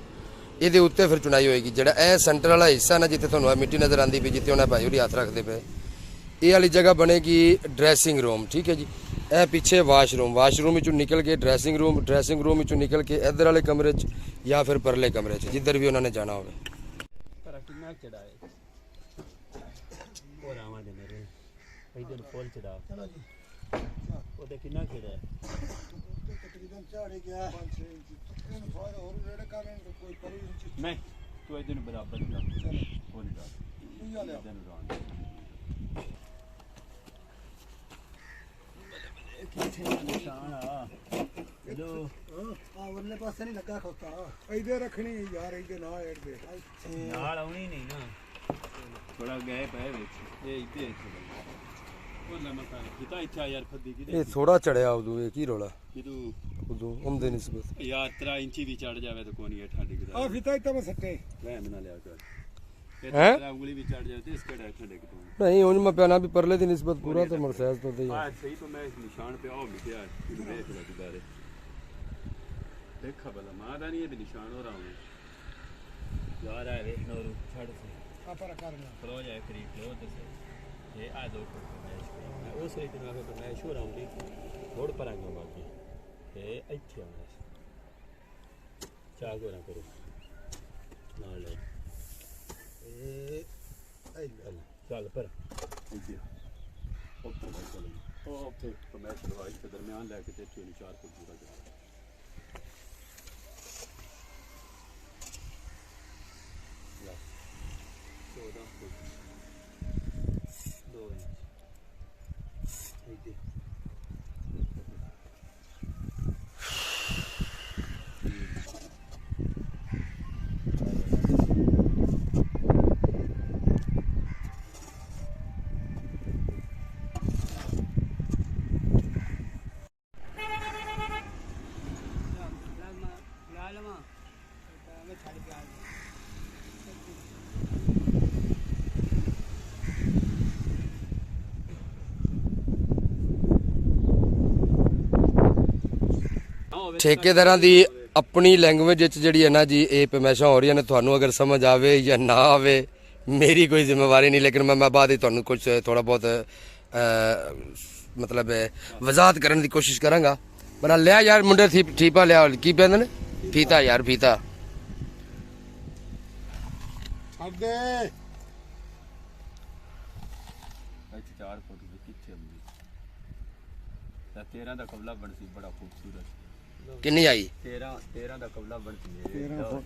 ਇਹਦੇ ਉੱਤੇ ਫਿਰ ਚੁਣਾਈ ਹੋਏਗੀ। ਜਿਹੜਾ ਇਹ ਸੈਂਟਰ ਵਾਲਾ ਹਿੱਸਾ ਨਾ ਜਿੱਥੇ ਤੁਹਾਨੂੰ ਇਹ ਮਿੱਟੀ ਨਜ਼ਰ ਆਂਦੀ ਵੀ ਜਿੱਥੇ ਉਹਨਾਂ ਭਾਈ ਹੋਰੀ ਹੱਥ ਰੱਖਦੇ ਪਏ। ਇਹ ਵਾਲੀ ਜਗ੍ਹਾ ਬਣੇਗੀ ਡਰੈਸਿੰਗ ਰੂਮ ਠੀਕ ਹੈ ਜੀ। ਇਹ ਪਿੱਛੇ ਵਾਸ਼ਰੂਮ ਵਾਸ਼ਰੂਮ ਵਿੱਚੋਂ ਨਿਕਲ ਕੇ ਡਰੈਸਿੰਗ ਰੂਮ ਡਰੈਸਿੰਗ ਰੂਮ ਵਿੱਚੋਂ ਨਿਕਲ ਕੇ ਇੱਧਰ ਵਾਲੇ ਕਮਰੇ 'ਚ ਜਾਂ ਫਿਰ ਪਰਲੇ ਕਮਰੇ 'ਚ ਜਿੱਧਰ ਵੀ ਉਹਨਾਂ ਨੇ ਜਾਣਾ ਹੋਵੇ। ਪਰ ਕਿੰਨਾ ਚੜਾਏ ਉਹ ਰਾਵਾਂ ਦੇ ਮੇਰੇ। ਇਧਰ ਫੁੱਲ ਚੜਾ। ਚਲੋ ਜੀ। ਉਹਦੇ ਕਿੰਨਾ ਚੜਾਏ ਦਿਹਾੜੀ ਗਿਆ। ਪੰਜ ਛੇ ਇੰਚ ਤੂੰ ਫਾਇਦਾ ਹੋਰ ਜਿਹੜੇ ਕਾਰਨ ਕੋਈ ਕਰੀ ਨਹੀਂ ਨਹੀਂ ਤੂੰ ਇਹਦੇ ਨੂੰ ਬਰਾਬਰ ਨਹੀਂ ਰੱਖ ਉਹ ਨਹੀਂ ਰੱਖ ਨਹੀਂ ਆ ਲਿਆ। ਇਹਦੇ ਨੂੰ ਰੱਖ ਕਿੱਥੇ ਨਿਸ਼ਾਨ ਆ ਲੋ ਆ ਉਹਨੇ ਪਾਸੇ ਨਹੀਂ ਲੱਗਾ ਖੋਤਾ। ਇਹਦੇ ਰੱਖਣੀ ਯਾਰ ਇਹਦੇ ਨਾਲ ਐਡ ਦੇ ਨਾਲ ਆਉਣੀ ਨਹੀਂ ਨਾ। ਥੋੜਾ ਗਏ ਪਏ ਵਿੱਚ। ਇਹ ਇੱਥੇ ਇੱਥੇ ਉਹ ਲੰਮਾ ਤਾਂ ਕਿਤਾ ਇੱਥੇ ਯਾਰ ਫੱਦੀ ਕਿਤੇ ਇਹ ਥੋੜਾ ਚੜਿਆ ਉਦੋਂ ਇਹ ਕੀ ਰੋਲਾ? ਕਿਦੋਂ? ਉਦੋਂ ਆਉਂਦੇ ਨਹੀਂ ਸਬਤ ਯਾਰ ਤਰਾ ਇੰਚੀ ਵੀ ਚੜ ਜਾਵੇ ਤਾਂ ਕੋਈ ਨਹੀਂ ਹੇਠਾਂ ਡਿੱਗਦਾ ਆ ਫਿਤਾ ਹੀ ਤਮ ਸੱਟੇ। ਵਹਿਮ ਨਾ ਲਿਆ ਕਰ। ਹੈ? ਤਰਾ ਉਂਗਲੀ ਵੀ ਚੜ ਜਾਵੇ ਤੇ ਇਸ ਕਿਹੜਾ ਹੇਠਾਂ ਡਿੱਗ ਤੂੰ ਨਹੀਂ ਉਂਝ ਮੈਂ ਪਿਆਣਾ ਵੀ ਪਰਲੇ ਦੀ ਨਿਸਬਤ ਪੂਰਾ ਤੇ ਮਰਸੈਸ ਤੋਂ ਤੇ ਆ। ਸਹੀ ਤੋਂ ਮੈਂ ਨਿਸ਼ਾਨ ਪਿਆ ਹੋ ਗਿਆ ਤੂੰ ਵੇਖ ਲੈ ਦੁਬਾਰੇ। ਦੇਖਾ ਬਲਾ ਮਾਰਾ ਨਹੀਂ ਇਹ ਨਿਸ਼ਾਨ ਹੋ ਰਹਾ ਹੂੰ। ਯਾਰ ਆ ਵੇਖ ਨੋਰੂ ਛੱਡ ਸੇ ਆ ਪਰ ਕਰਨਾ ਖਲੋ ਜਾਏ ਕਰੀਬ ਖਲੋ ਤੇ ਸੇ ਇਹ ਆ ਦੋ ਉਸ ਰੀਤ ਨਾਲ ਮੈਂ ਸ਼ੋਰ ਆਉਂਦੀ ਥੋੜ ਪਰਾਂਗਾ ਬਾਕੀ। ਤੇ ਇੱਥੇ ਆਉਣਾ ਚਾਹ ਗੋਰਾ ਕਰੋ ਨਾਲ ਲੈ ਇਹ ਇਹ ਚੱਲ ਪਰ ਇੱਥੇ ਉੱਥੇ ਬੈਠ ਚੱਲ ਉੱਥੇ ਕਮੈਸ਼ ਲਵਾਈ ਦਰਮਿਆਨ ਲੈ ਕੇ ਤੇ ਚੋਲੀ ਚਾਰ ਫੁੱਟ ਪੂਰਾ ਕਰ ਲੈ 14 ਫੁੱਟ 2 ਇੰਚ ਇੱਥੇ ਠੇਕੇਦਾਰਾਂ ਦੀ ਆਪਣੀ ਲੈਂਗੁਏਜ ਵਿੱਚ ਜਿਹੜੀ ਹੈ ਨਾ ਜੀ ਇਹ ਪਰਮਿਸ਼ਨ ਹੋ ਰਹੀਆਂ ਨੇ ਤੁਹਾਨੂੰ ਅਗਰ ਸਮਝ ਆਵੇ ਜਾਂ ਨਾ ਆਵੇ ਮੇਰੀ ਕੋਈ ਜ਼ਿੰਮੇਵਾਰੀ ਨਹੀਂ ਲੇਕਿਨ ਮੈਂ ਬਾਅਦ ਹੀ ਤੁਹਾਨੂੰ ਕੁਝ ਥੋੜਾ ਬਹੁਤ ਮਤਲਬ ਵਜ਼ਾਹਤ ਕਰਨ ਦੀ ਕੋਸ਼ਿਸ਼ ਕਰਾਂਗਾ। ਬਣਾ ਲਿਆ ਯਾਰ ਮੁੰਡੇ ਥੀ ਠੀਪਾ ਲਿਆ ਕੀ ਕਹਿੰਦੇ ਨੇ? ਫੀਤਾ ਯਾਰ ਫੀਤਾ। ਅੱਗੇ। ਇੱਥੇ 4 ਫੁੱਟ ਕਿੱਥੇ ਹੁੰਦੀ? ਤਾਂ 13 ਦਾ ਕਬਲਾ ਬਣ ਸੀ ਬੜਾ ਖੂਬਸੂਰਤ। ਕਿੰਨੀ ਆਈ? 13 13 ਦਾ ਕਬਲਾ ਬਣ ਸੀ 13 ਫੁੱਟ।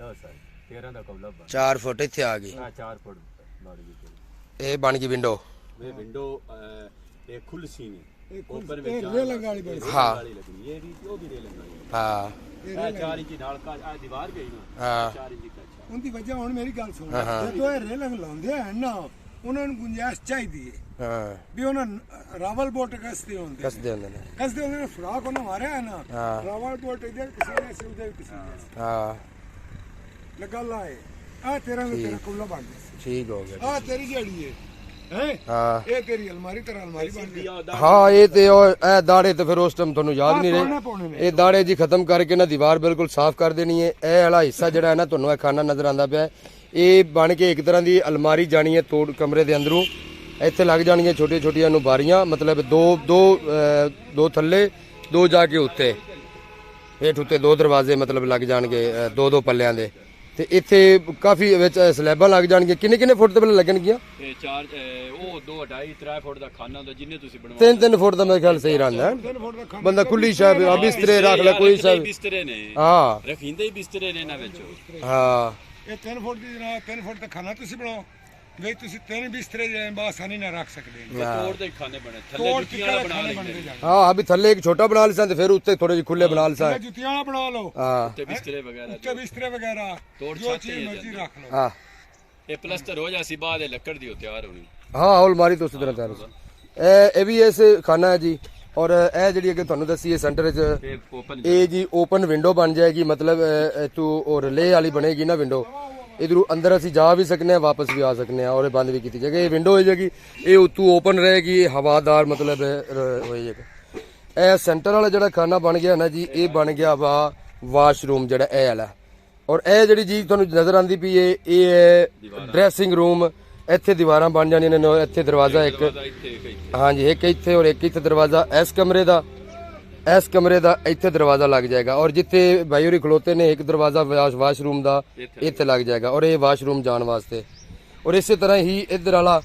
10 ਸਾਲ 13 ਦਾ ਕਬਲਾ ਬਣ 4 ਫੁੱਟ ਇੱਥੇ ਆ ਗਈ। ਆ 4 ਫੁੱਟ ਬਣ ਗਈ ਇਹ ਬਣ ਗਈ ਵਿੰਡੋ। ਇਹ ਵਿੰਡੋ ਇਹ ਖੁੱਲ ਸੀ ਨਹੀਂ। ਇਹ ਉੱਪਰ ਇਹ ਵਿੱਚ ਰੇਲਿੰਗ ਵਾਲੀ ਬਣੀ ਹਾਂ। ਇਹ ਵੀ ਉਹ ਵੀ ਰੇਲਿੰਗ ਵਾਲੀ ਹਾਂ। ਇਹ 4 ਇੰਚ ਨਾਲ ਕਾ ਆ ਦੀਵਾਰ ਗਈ ਨਾ। ਹਾਂ। 4 ਇੰਚ ਕੱਚਾ ਉਹਦੀ ਵਜ੍ਹਾ ਹੁਣ ਮੇਰੀ ਗੱਲ ਸੁਣ। ਹਾਂ, ਹਾਂ। ਜਦੋਂ ਇਹ ਰੇਲਿੰਗ ਲਾਉਂਦੇ ਆ ਨਾ ਉਹਨਾਂ ਨੂੰ ਗੁੰਜਾਇਸ਼ ਚਾਹੀਦੀ ਹੈ ਹਾਂ। ਵੀ ਉਹਨਾਂ ਰਾਵਲ ਬੋਟ ਕਸਦੇ ਹੁੰਦੇ ਕਸਦੇ ਹੁੰਦੇ ਨੇ। ਕਸਦੇ ਹੁੰਦੇ ਨੇ ਫਰਾਕ ਉਹਨਾਂ ਮਾਰਿਆ ਹੈ ਨਾ। ਰਾਵਲ ਬੋਟ ਇਹਦੇ ਕਿਸੇ ਨੇ ਸਿਉਦੇ ਕਿਸੇ ਨੇ। ਹਾਂ। ਲੱਗਾ ਲਾਏ ਆ ਤੇਰਾ ਨੂੰ ਤੇਰਾ ਕੁੱਲਾ ਬਣ ਗਿਆ ਠੀਕ ਹੋ ਗਿਆ। ਆ ਤੇਰੀ ਜਿਹੜੀ ਹੈ? ਇਹ ਤੇਰੀ ਅਲਮਾਰੀ ਤੇਰਾ ਅਲਮਾਰੀ ਬਣ ਗਈ ਹਾਂ ਇਹ ਤੇ ਉਹ ਇਹ ਦਾੜੇ ਤੇ ਫਿਰ ਉਸ ਟਾਈਮ ਤੁਹਾਨੂੰ ਯਾਦ ਨਹੀਂ ਰਹੇ। ਇਹ ਦਾੜੇ ਜੀ ਖਤਮ ਕਰਕੇ ਨਾ ਦੀਵਾਰ ਬਿਲਕੁਲ ਸਾਫ਼ ਕਰ ਦੇਣੀ ਹੈ ਇਹ ਵਾਲਾ ਹਿੱਸਾ ਜਿਹੜਾ ਹੈ ਨਾ ਤੁਹਾਨੂੰ ਇਹ ਖਾਨਾ ਨਜ਼ਰ ਆਂਦਾ ਪਿਆ ਇਹ ਬਣ ਕੇ ਇੱਕ ਤਰ੍ਹਾਂ ਦੀ ਅਲਮਾਰੀ ਜਾਣੀ ਹੈ ਤੋੜ ਕਮਰੇ ਦੇ ਅੰਦਰੋਂ। ਇੱਥੇ ਲੱਗ ਜਾਣਗੀਆਂ ਛੋਟੀਆਂ ਛੋਟੀਆਂ ਨੂੰ ਬਾਰੀਆਂ ਮਤਲਬ ਦੋ ਦੋ ਦੋ ਥੱਲੇ ਦੋ ਜਾ ਕੇ ਉੱਤੇ। ਹੇਠ ਉੱਤੇ ਦੋ ਦਰਵਾਜ਼ੇ ਮਤਲਬ ਲੱਗ ਜਾਣਗੇ ਦੋ ਦੋ ਪੱਲਿਆਂ ਦੇ। ਤੇ ਇੱਥੇ ਕਾਫੀ ਵਿੱਚ ਸਲੈਬਾਂ ਲੱਗ ਜਾਣਗੀਆਂ। ਕਿੰਨੇ ਕਿੰਨੇ ਫੁੱਟ ਦੇ ਪਹਿਲਾਂ ਲੱਗਣਗੀਆਂ? ਇਹ 4 ਉਹ 2 2.5 3 ਫੁੱਟ ਦਾ ਖਾਨਾ ਹੁੰਦਾ ਜਿੰਨੇ ਤੁਸੀਂ ਬਣਵਾ ਤਿੰਨ ਤਿੰਨ ਫੁੱਟ ਦਾ ਮੇਰੇ ਖਿਆਲ ਸਹੀ ਰਹਿੰਦਾ ਬੰਦਾ ਖੁੱਲੀ ਸ਼ਾਬ ਆ ਬਿਸਤਰੇ ਰੱਖ ਲੈ ਕੋਈ ਸ਼ਾਬ ਬਿਸਤਰੇ ਨੇ। ਹਾਂ। ਰਖਿੰਦੇ ਹੀ ਬਿਸਤਰੇ ਨੇ ਇਹਨਾਂ ਵਿੱਚ। ਹਾਂ। ਇਹ 3 ਫੁੱਟ ਦੀ ਜਨਾਬ 3 ਫੁੱਟ ਦਾ ਖਾਨਾ ਤੁਸੀਂ ਬਣਾਓ। ਵੀ ਤੁਸੀਂ ਤਿੰਨ ਬਿਸਤਰੇ ਜਿਹੜੇ ਬਾ ਆਸਾਨੀ ਨਾਲ ਰੱਖ ਸਕਦੇ ਹੋ। ਤੋੜ ਦੇ ਖਾਨੇ ਬਣੇ ਥੱਲੇ ਜੁੱਤੀਆਂ ਵਾਲਾ ਬਣਾ ਲੈਂਦੇ ਜਾਣ ਹਾਂ ਅਭੀ ਥੱਲੇ ਇੱਕ ਛੋਟਾ ਬਣਾ ਤੇ ਫਿਰ ਉੱਤੇ ਥੋੜੇ ਜਿਹੇ ਖੁੱਲੇ ਬਣਾ ਤੇ ਜੁੱਤੀਆਂ ਵਾਲਾ ਬਣਾ ਲਓ। ਹਾਂ। ਤੇ ਬਿਸਤਰੇ ਵਗੈਰਾ ਉੱਚੇ ਬਿਸਤਰੇ ਵਗੈਰਾ ਤੋੜ ਜੋ ਛੱਤ ਚੀਜ਼ ਹੀ ਮਰਜ਼ੀ। ਰੱਖ ਲਓ। ਹਾਂ। ਇਹ ਪਲਸਟਰ ਹੋ ਜਾਸੀ ਬਾਅਦ ਇਹ ਲੱਕੜ ਦੀ ਉਹ ਤਿਆਰ ਹੋਣੀ। ਹਾਂ ਹੌਲ ਮਾਰੀ ਤੋਂ ਉਸੇ ਤਰ੍ਹਾਂ ਤਿਆਰ ਹੋ। ਇਹ ਇਹ ਵੀ ਇਸ ਖਾਨਾ ਹੈ ਜੀ। ਔਰ ਇਹ ਜਿਹੜੀ ਅੱਗੇ ਤੁਹਾਨੂੰ ਦੱਸੀ ਹੈ ਸੈਂਟਰ 'ਚ ਇਹ ਜੀ ਓਪਨ ਵਿੰਡੋ ਬਣ ਜਾਏਗੀ। ਮਤਲਬ ਤੂੰ ਉਹ ਰਿਲੇ ਵਾਲੀ ਬਣੇਗੀ ਨਾ ਵਿੰਡੋ ਇਧਰੋਂ ਅੰਦਰ ਅਸੀਂ ਜਾ ਵੀ ਸਕਨੇ ਆ ਵਾਪਸ ਵੀ ਆ ਸਕਨੇ ਆ ਔਰ ਇਹ ਬੰਦ ਵੀ ਕੀਤੀ ਜਾਏਗੀ। ਇਹ ਵਿੰਡੋ ਹੋ ਜਾਏਗੀ ਇਹ ਉਤੋਂ ਓਪਨ ਰਹੇਗੀ ਇਹ ਹਵਾਦਾਰ ਮਤਲਬ ਹੋ ਜਾਏਗਾ ਇਹ ਸੈਂਟਰ ਵਾਲਾ ਜਿਹੜਾ ਖਾਨਾ ਬਣ ਗਿਆ ਨਾ ਜੀ ਇਹ ਬਣ ਗਿਆ ਵਾ ਵਾਸ਼ਰੂਮ ਜਿਹੜਾ ਇਹ ਵਾਲਾ। ਔਰ ਇਹ ਜਿਹੜੀ ਚੀਜ਼ ਤੁਹਾਨੂੰ ਨਜ਼ਰ ਆਂਦੀ ਪਈ ਇਹ ਇਹ ਹੈ ਡਰੈਸਿੰਗ ਰੂਮ ਇੱਥੇ ਦੀਵਾਰਾਂ ਬਣ ਜਾਣੀਆਂ ਨੇ ਇੱਥੇ ਦਰਵਾਜ਼ਾ ਇੱਕ ਹਾਂਜੀ ਇੱਕ ਇੱਥੇ ਔਰ ਇੱਕ ਇੱਥੇ ਦਰਵਾਜ਼ਾ ਇਸ ਕਮਰੇ ਦਾ। ਇਸ ਕਮਰੇ ਦਾ ਇੱਥੇ ਦਰਵਾਜ਼ਾ ਲੱਗ ਜਾਏਗਾ ਔਰ ਜਿੱਥੇ ਭਾਈ ਹੋਰੀ ਖਲੋਤੇ ਨੇ ਇੱਕ ਦਰਵਾਜ਼ਾ ਵਾਸ਼ ਵਾਸ਼ਰੂਮ ਦਾ ਇੱਥੇ ਲੱਗ ਜਾਏਗਾ ਔਰ ਇਹ ਵਾਸ਼ਰੂਮ ਜਾਣ ਵਾਸਤੇ। ਔਰ ਇਸੇ ਤਰ੍ਹਾਂ ਹੀ ਇੱਧਰ ਵਾਲਾ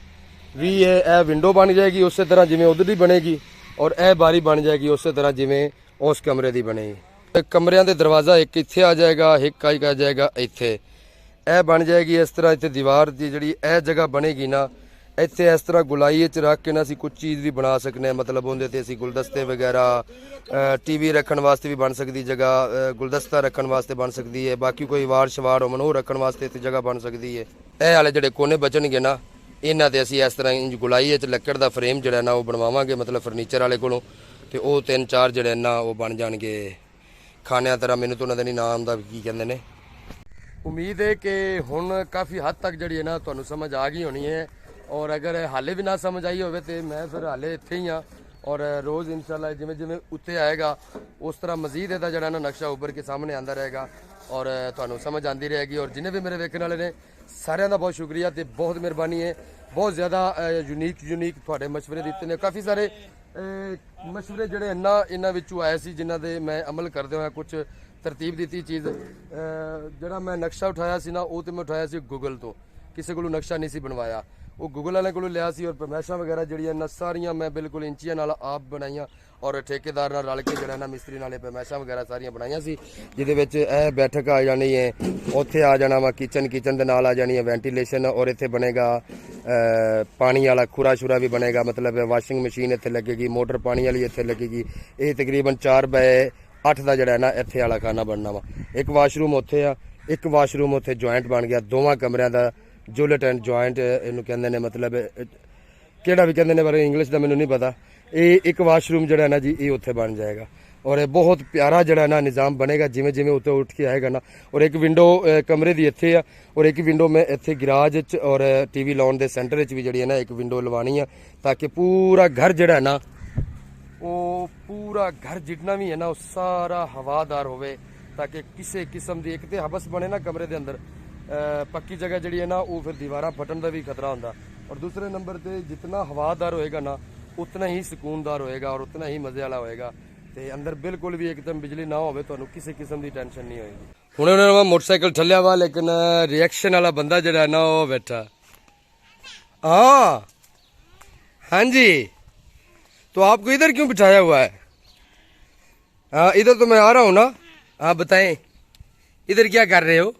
ਵੀ ਇਹ ਇਹ ਵਿੰਡੋ ਬਣ ਜਾਏਗੀ ਉਸੇ ਤਰ੍ਹਾਂ ਜਿਵੇਂ ਉਧਰ ਦੀ ਬਣੇਗੀ ਔਰ ਇਹ ਬਾਰੀ ਬਣ ਜਾਏਗੀ ਉਸੇ ਤਰ੍ਹਾਂ ਜਿਵੇਂ ਉਸ ਕਮਰੇ ਦੀ ਬਣੀ ਇਹ ਕਮਰਿਆਂ ਦੇ ਦਰਵਾਜ਼ਾ ਇੱਕ ਇੱਥੇ ਆ ਜਾਏਗਾ ਇੱਕ ਆ ਜਾਏਗਾ ਇੱਥੇ। ਇਹ ਬਣ ਜਾਏਗੀ ਇਸ ਤਰ੍ਹਾਂ ਇੱਥੇ ਦੀਵਾਰ ਦੀ ਜਿਹੜੀ ਇਹ ਜਗ੍ਹਾ ਬਣੇਗੀ ਨਾ ਇੱਥੇ ਇਸ ਤਰ੍ਹਾਂ ਗੁਲਾਈ ਚ ਰੱਖ ਕੇ ਨਾ ਅਸੀਂ ਕੁਝ ਚੀਜ਼ ਵੀ ਬਣਾ ਸਕਨੇ ਹਾਂ ਮਤਲਬ ਉਹਦੇ ਤੇ ਅਸੀਂ ਗੁਲਦਸਤੇ ਵਗੈਰਾ ਟੀਵੀ ਰੱਖਣ ਵਾਸਤੇ ਵੀ ਬਣ ਸਕਦੀ ਜਗ੍ਹਾ ਗੁਲਦਸਤਾ ਰੱਖਣ ਵਾਸਤੇ ਬਣ ਸਕਦੀ ਹੈ, ਬਾਕੀ ਕੋਈ ਵਾਰ ਸ਼ਵਾਰ ਹੋਣ ਉਹ ਰੱਖਣ ਵਾਸਤੇ ਇੱਥੇ ਜਗ੍ਹਾ ਬਣ ਸਕਦੀ ਹੈ। ਇਹ ਵਾਲੇ ਜਿਹੜੇ ਕੋਨੇ ਬਚਣਗੇ ਨਾ, ਇਹਨਾਂ ਤੇ ਅਸੀਂ ਇਸ ਤਰ੍ਹਾਂ ਇੰਜ ਗੁਲਾਈ ਚ ਲੱਕੜ ਦਾ ਫਰੇਮ ਜਿਹੜਾ ਨਾ ਉਹ ਬਣਵਾਵਾਂਗੇ, ਮਤਲਬ ਫਰਨੀਚਰ ਵਾਲੇ ਕੋਲੋਂ, ਤੇ ਉਹ ਤਿੰਨ ਚਾਰ ਜਿਹੜੇ ਨਾ ਉਹ ਬਣ ਜਾਣਗੇ। ਖਾਣਿਆਂ ਤਰ੍ਹਾਂ ਮੈਨੂੰ ਤਾਂ ਉਹਨਾਂ ਦਾ ਨਹੀਂ ਨਾਮ ਦਾ ਕੀ ਕਹਿੰਦੇ ਨੇ। ਉਮੀਦ ਹੈ ਕਿ ਹੁਣ ਕਾਫੀ ਹੱਦ ਤੱਕ ਜਿਹੜੀ ਹੈ ਨਾ ਤੁਹਾਨੂੰ ਸਮਝ ਆ ਗਈ ਹੋਣੀ ਹੈ। ਔਰ ਅਗਰ ਹਾਲੇ ਵੀ ਨਾ ਸਮਝ ਆਈ ਹੋਵੇ ਤੇ ਮੈਂ ਫਿਰ ਹਾਲੇ ਇੱਥੇ ਹੀ ਆ ਔਰ ਰੋਜ਼ ਇਨਸ਼ਾਅੱਲਾ ਜਿਵੇਂ ਜਿਵੇਂ ਉੱਤੇ ਆਏਗਾ ਉਸ ਤਰ੍ਹਾਂ ਮਜ਼ੀਦ ਇਹਦਾ ਜਿਹੜਾ ਨਾ ਨਕਸ਼ਾ ਉੱਭਰ ਕੇ ਸਾਹਮਣੇ ਆਂਦਾ ਰਹੇਗਾ। ਔਰ ਤੁਹਾਨੂੰ ਸਮਝ ਆਂਦੀ ਰਹੇਗੀ। ਔਰ ਜਿਨੇ ਵੀ ਮੇਰੇ ਵੇਖਣ ਵਾਲੇ ਨੇ ਸਾਰਿਆਂ ਦਾ ਬਹੁਤ ਸ਼ੁਕਰੀਆ ਤੇ ਬਹੁਤ ਮਿਹਰਬਾਨੀ ਹੈ। ਬਹੁਤ ਜ਼ਿਆਦਾ ਯੂਨੀਕ ਯੂਨੀਕ ਤੁਹਾਡੇ ਮਸ਼ਵਰੇ ਦਿੱਤੇ ਨੇ। ਕਾਫੀ ਸਾਰੇ ਅਹ, ਮਸ਼ਵਰੇ ਜਿਹੜੇ ਇੰਨਾ ਇਹਨਾਂ ਵਿੱਚੋਂ ਆਏ ਸੀ ਜਿਨ੍ਹਾਂ ਦੇ ਮੈਂ ਅਮਲ ਕਰਦੇ ਹੋਇਆ ਕੁਝ ਤਰਤੀਬ ਦਿੱਤੀ ਚੀਜ਼। ਜਿਹੜਾ ਮੈਂ ਨਕਸ਼ਾ ਉਠਾਇਆ ਸੀ ਨਾ ਉਹ ਤੇ ਮੈਂ ਉਠਾਇਆ ਸੀ ਗੂਗਲ ਤੋਂ। ਕਿਸੇ ਕੋਲੋਂ ਨਕਸ਼ਾ ਨਹੀਂ ਸੀ ਬਣਵਾਇਆ। ਉਹ ਗੂਗਲ ਵਾਲਿਆਂ ਕੋਲੋਂ ਲਿਆ ਸੀ ਔਰ ਪਰਮੇਸ਼ਾਂ ਵਗੈਰਾ ਜਿਹੜੀਆਂ ਨਾ ਸਾਰੀਆਂ ਮੈਂ ਬਿਲਕੁਲ ਇੰਚੀਆਂ ਨਾਲ ਆਪ ਬਣਾਈਆਂ ਔਰ ਠੇਕੇਦਾਰ ਨਾਲ ਰਲ ਕੇ ਜਿਹੜਾ ਨਾ ਮਿਸਤਰੀ ਨਾਲੇ ਪਰਮੇਸ਼ਾਂ ਵਗੈਰਾ ਸਾਰੀਆਂ ਬਣਾਈਆਂ ਸੀ, ਜਿਹਦੇ ਵਿੱਚ ਇਹ ਬੈਠਕ ਆ ਜਾਣੀ ਹੈ, ਉੱਥੇ ਆ ਜਾਣਾ ਵਾ ਕਿਚਨ ਕਿਚਨ ਦੇ ਨਾਲ ਆ ਜਾਣੀ ਹੈ ਵੈਂਟੀਲੇਸ਼ਨ ਔਰ ਇੱਥੇ ਬਣੇਗਾ ਪਾਣੀ ਵਾਲਾ ਖੁਰਾ ਸ਼ੁਰਾ ਵੀ ਬਣੇਗਾ, ਮਤਲਬ ਵਾਸ਼ਿੰਗ ਮਸ਼ੀਨ ਇੱਥੇ ਲੱਗੇਗੀ, ਮੋਟਰ ਪਾਣੀ ਵਾਲੀ ਇੱਥੇ ਲੱਗੇਗੀ, ਇਹ ਤਕਰੀਬਨ 4 ਬਾਏ 8 ਦਾ ਜਿਹੜਾ ਹੈ ਨਾ ਇੱਥੇ ਵਾਲਾ ਖਾਨਾ ਬਣਨਾ ਵਾ। ਇੱਕ ਵਾਸ਼ਰੂਮ ਉੱਥੇ ਆ, ਇੱਕ ਵਾਸ਼ਰੂਮ ਉੱਥੇ ਜੁਆਇੰਟ ਬਣ ਗਿਆ, ਦੋਵਾਂ ਕਮਰਿਆਂ ਦਾ ਜੁਲਟ ਐਂਡ ਜੁਆਇੰਟ, ਇਹਨੂੰ ਕਹਿੰਦੇ ਨੇ ਮਤਲਬ, ਕਿਹੜਾ ਵੀ ਕਹਿੰਦੇ ਨੇ ਪਰ ਇੰਗਲਿਸ਼ ਦਾ ਮੈਨੂੰ ਨਹੀਂ ਪਤਾ। ਇਹ ਇੱਕ ਵਾਸ਼ਰੂਮ ਜਿਹੜਾ ਹੈ ਨਾ ਜੀ, ਇਹ ਉੱਥੇ ਬਣ ਜਾਏਗਾ। ਔਰ ਇਹ ਬਹੁਤ ਪਿਆਰਾ ਜਿਹੜਾ ਨਾ ਨਿਜ਼ਾਮ ਬਣੇਗਾ, ਜਿਵੇਂ ਜਿਵੇਂ ਉੱਤੇ ਉੱਠ ਕੇ ਆਏਗਾ ਨਾ। ਔਰ ਇੱਕ ਵਿੰਡੋ ਕਮਰੇ ਦੀ ਇੱਥੇ ਆ, ਔਰ ਇੱਕ ਵਿੰਡੋ ਮੈਂ ਇੱਥੇ ਗਰਾਜ 'ਚ ਔਰ ਟੀਵੀ ਲਾਉਣ ਦੇ ਸੈਂਟਰ ਵਿੱਚ ਵੀ ਜਿਹੜੀ ਹੈ ਨਾ ਇੱਕ ਵਿੰਡੋ ਲਵਾਣੀ ਆ, ਤਾਂ ਕਿ ਪੂਰਾ ਘਰ ਜਿਹੜਾ ਨਾ, ਉਹ ਪੂਰਾ ਘਰ ਜਿੰਨਾ ਵੀ ਹੈ ਨਾ, ਉਹ ਸਾਰਾ ਹਵਾਦਾਰ ਹੋਵੇ, ਤਾਂ ਕਿ ਕਿਸੇ ਕਿਸਮ ਦੀ ਇੱਕ ਤੇ ਹਬਸ ਬਣੇ ਨਾ ਕਮਰੇ ਦੇ ਅੰਦਰ। ਪੱਕੀ ਜਗ੍ਹਾ ਜਿਹੜੀ ਹੈ ਨਾ ਉਹ ਫਿਰ ਦੀਵਾਰਾਂ ਫਟਣ ਦਾ ਵੀ ਖਤਰਾ ਹੁੰਦਾ ਔਰ ਦੂਸਰੇ ਨੰਬਰ ਤੇ ਜਿੰਨਾ ਹਵਾਦਾਰ ਹੋਏਗਾ ਨਾ ਉਤਨਾ ਹੀ ਸਕੂਨਦਾਰ ਹੋਏਗਾ ਔਰ ਉਤਨਾ ਹੀ ਮਜ਼ੇ ਵਾਲਾ ਹੋਏਗਾ ਤੇ ਅੰਦਰ ਬਿਲਕੁਲ ਵੀ ਇੱਕਦਮ ਬਿਜਲੀ ਨਾ ਹੋਵੇ ਤੁਹਾਨੂੰ ਕਿਸੇ ਕਿਸਮ ਦੀ ਟੈਨਸ਼ਨ ਨਹੀਂ ਹੋਏਗੀ ਹੁਣ ਉਹਨਾਂ ਨੇ ਮੋਟਰਸਾਈਕਲ ਠੱਲਿਆ ਵਾ ਲੇਕਿਨ ਰਿਐਕਸ਼ਨ ਵਾਲਾ ਬੰਦਾ ਜਿਹੜਾ ਹੈ ਨਾ ਉਹ ਬੈਠਾ ਹਾਂ ਹਾਂਜੀ तो आपको इधर क्यों बिठाया हुआ है हाँ इधर तो मैं आ रहा हूँ ना हाँ बताएं इधर क्या कर रहे हो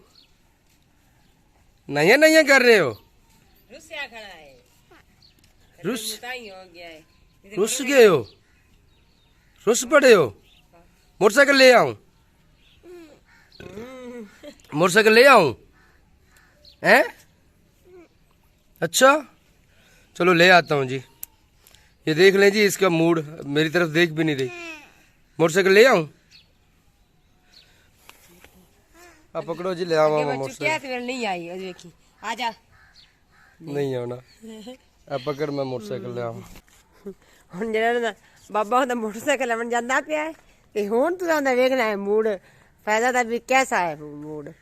नया नया कर रहे हो? रुस्या खड़ा है। रुस हो गया रुस गए हो? रुस पड़े हो? मोटरसाइकिल ले आऊँ? मोटरसाइकिल ले आऊँ? हैं? अच्छा। चलो ले आता हूँ जी। ये देख लें जी इसका मूड मेरी तरफ़ देख भी नहीं रही। मोटरसाइकिल ले आऊँ? ਆ ਪਕੜੋ ਜੀ ਲਿਆਵਾ ਮੈਂ ਮੋਟਰਸਾਈਕਲ। ਕਿਹਤ ਵੇਲ ਨਹੀਂ ਆਈ ਅਜ ਵੇਖੀ। ਆ ਜਾ। ਨਹੀਂ ਆਉਣਾ। ਆ ਪਕੜ ਮੈਂ ਮੋਟਰਸਾਈਕਲ ਲਿਆਵਾ। ਹੁਣ ਜਿਹੜਾ ਨਾ ਬਾਬਾ ਹੁੰਦਾ ਮੋਟਰਸਾਈਕਲ ਲੈਣ ਜਾਂਦਾ ਪਿਆ ਤੇ ਹੁਣ ਤੂੰ ਆਉਂਦਾ ਵੇਖਣਾ ਹੈ ਮੂਡ। ਫਾਇਦਾ ਦਾ ਵੀ ਕਿਹਦਾ ਹੈ ਮੂਡ।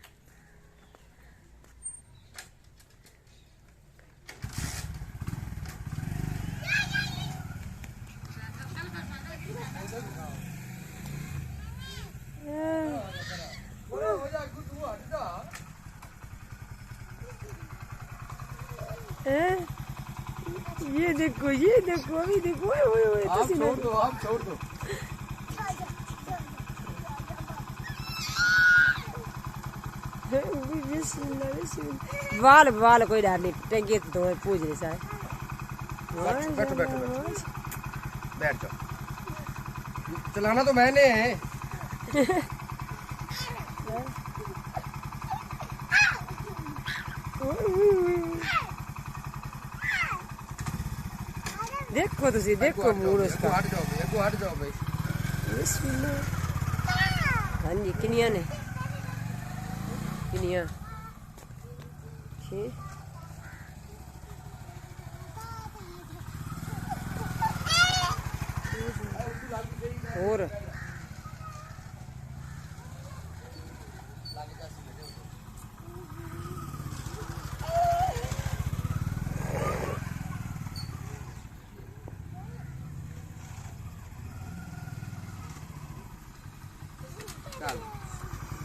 ये देखो ये देखो अभी देखो ओए ओए ओए आप छोड़ दो आप छोड़ दो वाल वाल कोई डर नहीं टंगे तो दो पूछ रहे सारे बैठो बैठो बैठो बैठो बैठ जाओ चलाना तो मैंने है ਦੇਖੋ ਤੁਸੀਂ ਦੇਖੋ ਮੂਰ ਉਸ ਦਾ ਹਟ ਜਾਓ ਬਈ ਅੱਗੋਂ ਹਟ ਜਾਓ ਬਈ ਬਿਸਮਿਲ੍ਲਾ ਹਾਂਜੀ ਕਿੰਨੀਆਂ ਨੇ ਕਿੰਨੀਆਂ 6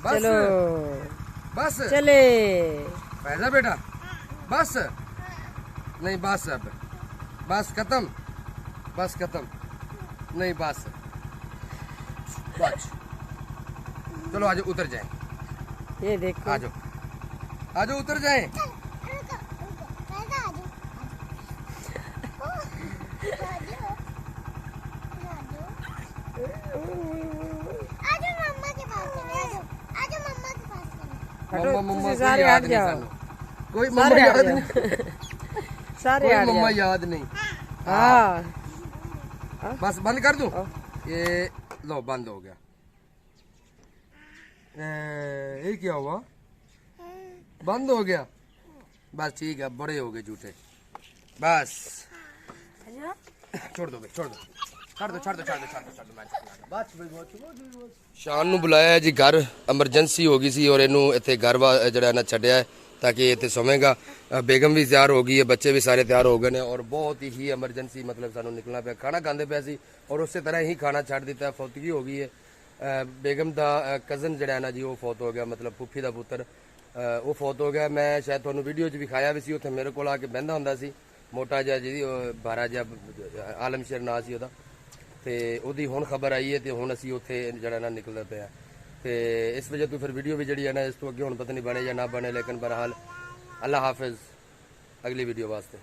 चलो। बस। चले। पैसा बेटा। बस। नहीं बस अब। बस खत्म। बस खत्म। नहीं बस। बस। चलो आज उतर जाए। ये देखो। आ जाओ आ जाओ उतर जाए हटो, मम्मा मम्मा कोई सारे हट जाओ। कोई मम्मा याद नहीं। सारे कोई मम्मा याद। नहीं। हाँ। बस बंद कर दूँ। हाँ। ये लो बंद हो गया। ए, ये क्या हुआ? बंद हो गया। बस ठीक है बड़े हो गए झूठे बस। छोड़ दो भाई छोड़ दो। ਛੱਡ ਦੋ ਛੱਡ ਦੋ ਛੱਡ ਦੋ ਛੱਡ ਦੋ ਛੱਡ ਦੋ ਮੈਂ ਚੁੱਕਣਾ ਬਸ ਬਈ ਬਹੁਤ ਸ਼ਾਨ ਨੂੰ ਬੁਲਾਇਆ ਜੀ ਘਰ ਐਮਰਜੈਂਸੀ ਹੋ ਗਈ ਸੀ ਔਰ ਇਹਨੂੰ ਇੱਥੇ ਘਰ ਜਿਹੜਾ ਨਾ ਛੱਡਿਆ ਤਾਂ ਕਿ ਇੱਥੇ ਸੋਵੇਗਾ। ਬੇਗਮ ਵੀ ਤਿਆਰ ਹੋ ਗਈ ਹੈ ਬੱਚੇ ਵੀ ਸਾਰੇ ਤਿਆਰ ਹੋ ਗਏ ਨੇ ਔਰ ਬਹੁਤ ਹੀ ਐਮਰਜੈਂਸੀ ਮਤਲਬ ਸਾਨੂੰ ਨਿਕਲਣਾ ਪਿਆ। ਖਾਣਾ ਖਾਂਦੇ ਪਿਆ ਸੀ ਔਰ ਉਸੇ ਤਰ੍ਹਾਂ ਹੀ ਖਾਣਾ ਛੱਡ ਦਿੱਤਾ ਫੌਤਗੀ ਹੋ ਗਈ ਹੈ। ਬੇਗਮ ਦਾ ਕਜ਼ਨ ਜਿਹੜਾ ਨਾ ਜੀ ਉਹ ਫੌਤ ਹੋ ਗਿਆ ਮਤਲਬ ਫੁੱਫੀ ਦਾ ਪੁੱਤਰ। ਉਹ ਫੌਤ ਹੋ ਗਿਆ। ਮੈਂ ਸ਼ਾਇਦ ਤੁਹਾਨੂੰ ਵੀਡੀਓ 'ਚ ਵਿਖਾਇਆ ਵੀ ਸੀ ਉੱਥੇ ਮੇਰੇ ਕੋਲ ਆ ਕੇ ਬਹਿੰਦਾ ਹੁੰਦਾ ਸੀ। ਮੋਟਾ ਜਿਹਾ ਜਿਹਦੀ ਉਹ ਬਾਰਾ ਜਿਹਾ ਆਲਮਸ਼ੇਰ ਨਾਂ ਸੀ ਉਹਦਾ। ਤੇ ਉਹਦੀ ਹੁਣ ਖਬਰ ਆਈ ਹੈ ਤੇ ਹੁਣ ਅਸੀਂ ਉੱਥੇ ਜਿਹੜਾ ਨਾ ਨਿਕਲਦੇ ਪਏ ਆ ਤੇ ਇਸ ਵਜ੍ਹਾ ਤੋਂ ਫਿਰ ਵੀਡੀਓ ਵੀ ਜਿਹੜੀ ਹੈ ਨਾ, ਇਸ ਤੋਂ ਅੱਗੇ ਹੁਣ ਪਤਾ ਨਹੀਂ ਬਣੇ ਜਾਂ ਨਾ ਬਣੇ, ਲੇਕਿਨ ਬਰਹਾਲ ਅੱਲਾ ਹਾਫਿਜ਼। ਅਗਲੀ ਵੀਡੀਓ ਵਾਸਤੇ।